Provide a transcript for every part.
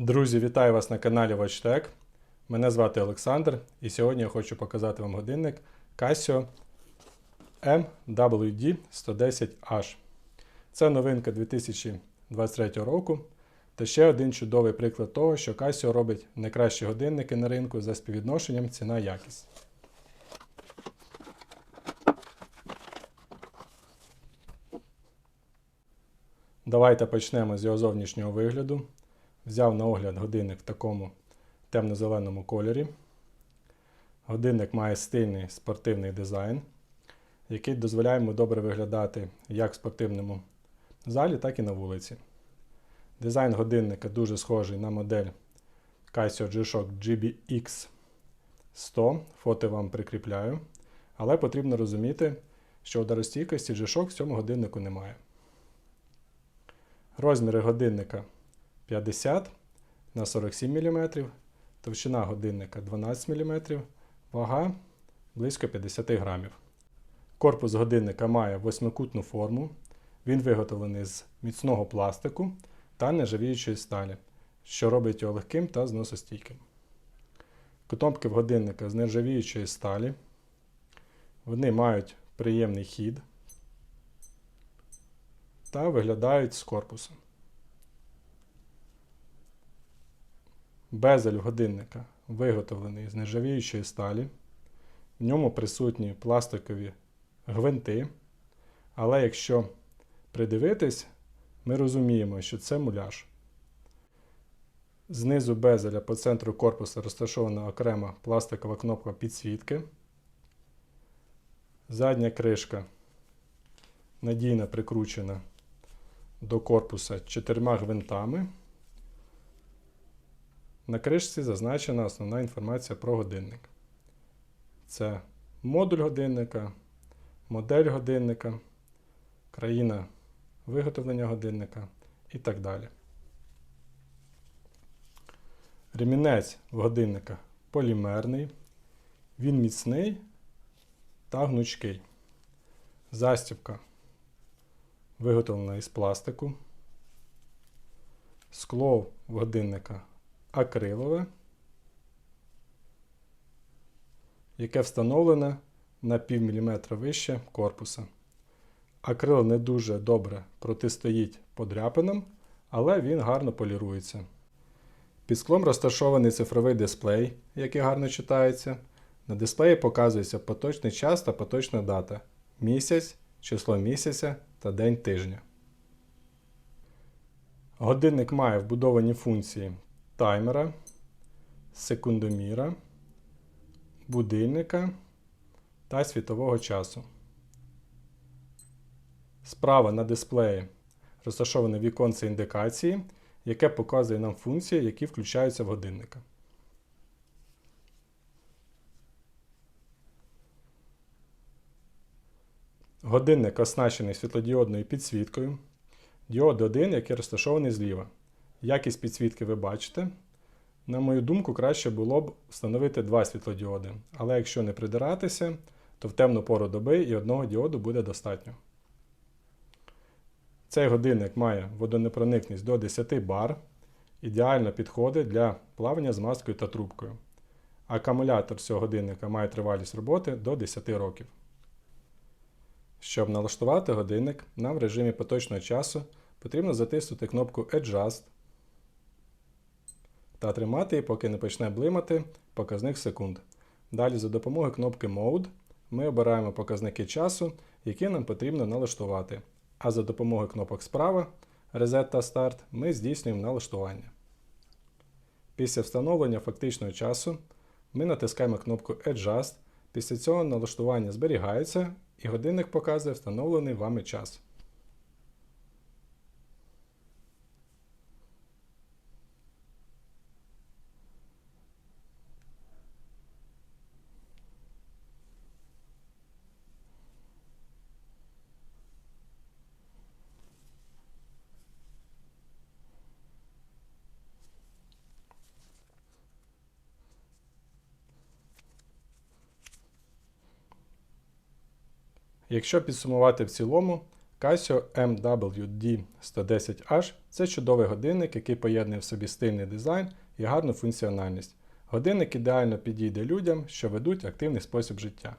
Друзі, вітаю вас на каналі WatchTech. Мене звати Олександр, і сьогодні я хочу показати вам годинник Casio MWD 110H. Це новинка 2023 року. Та ще один чудовий приклад того, що Casio робить найкращі годинники на ринку за співвідношенням ціна-якість. Давайте почнемо з його зовнішнього вигляду. Взяв на огляд годинник в такому темно-зеленому кольорі. Годинник має стильний спортивний дизайн, який дозволяє йому добре виглядати як в спортивному залі, так і на вулиці. Дизайн годинника дуже схожий на модель Casio G-Shock GBX 100. Фото вам прикріпляю. Але потрібно розуміти, що ударостійкості G-Shock в цьому годиннику немає. Розміри годинника 50 на 47 мм, товщина годинника 12 мм, вага близько 50 грамів. Корпус годинника має восьмикутну форму. Він виготовлений з міцного пластику та нержавіючої сталі, що робить його легким та зносостійким. Кнопки в годинника з нержавіючої сталі. Вони мають приємний хід та виглядають з корпусом. Безель годинника виготовлений з нержавіючої сталі. В ньому присутні пластикові гвинти. Але якщо придивитись, ми розуміємо, що це муляж. Знизу безеля по центру корпуса розташована окрема пластикова кнопка підсвітки. Задня кришка надійно прикручена до корпуса чотирма гвинтами. На кришці зазначена основна інформація про годинник. Це модуль годинника, модель годинника, країна виготовлення годинника і так далі. Ремінець в годинника полімерний, він міцний та гнучкий. Застібка виготовлена із пластику. Скло в годинника акрилове, яке встановлене на пів міліметра вище корпуса. Акрил не дуже добре протистоїть подряпинам, але він гарно полірується. Під склом розташований цифровий дисплей, який гарно читається. На дисплеї показується поточний час та поточна дата, місяць, число місяця та день тижня. Годинник має вбудовані функції таймера, секундоміра, будильника та світового часу. Справа на дисплеї розташоване віконце індикації, яке показує нам функції, які включаються в годинника. Годинник оснащений світлодіодною підсвіткою. Діод 1, який розташований зліва. Якість підсвітки ви бачите. На мою думку, краще було б встановити два світлодіоди. Але якщо не придиратися, то в темну пору доби і одного діоду буде достатньо. Цей годинник має водонепроникність до 10 бар. Ідеально підходить для плавання з маскою та трубкою. Акумулятор цього годинника має тривалість роботи до 10 років. Щоб налаштувати годинник, нам в режимі поточного часу потрібно затиснути кнопку Adjust та тримати поки не почне блимати показник секунд. Далі за допомогою кнопки Mode ми обираємо показники часу, які нам потрібно налаштувати. А за допомогою кнопок справа Reset та Start ми здійснюємо налаштування. Після встановлення фактичного часу ми натискаємо кнопку Adjust. Після цього налаштування зберігається і годинник показує встановлений вами час. Якщо підсумувати в цілому, Casio MWD 110H це чудовий годинник, який поєднує в собі стильний дизайн і гарну функціональність. Годинник ідеально підійде людям, що ведуть активний спосіб життя.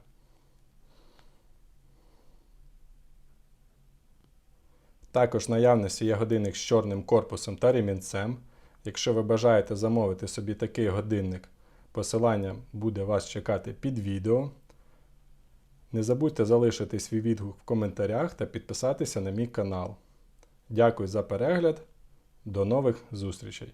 Також в наявності є годинник з чорним корпусом та ремінцем. Якщо ви бажаєте замовити собі такий годинник, посилання буде вас чекати під відео. Не забудьте залишити свій відгук в коментарях та підписатися на мій канал. Дякую за перегляд. До нових зустрічей!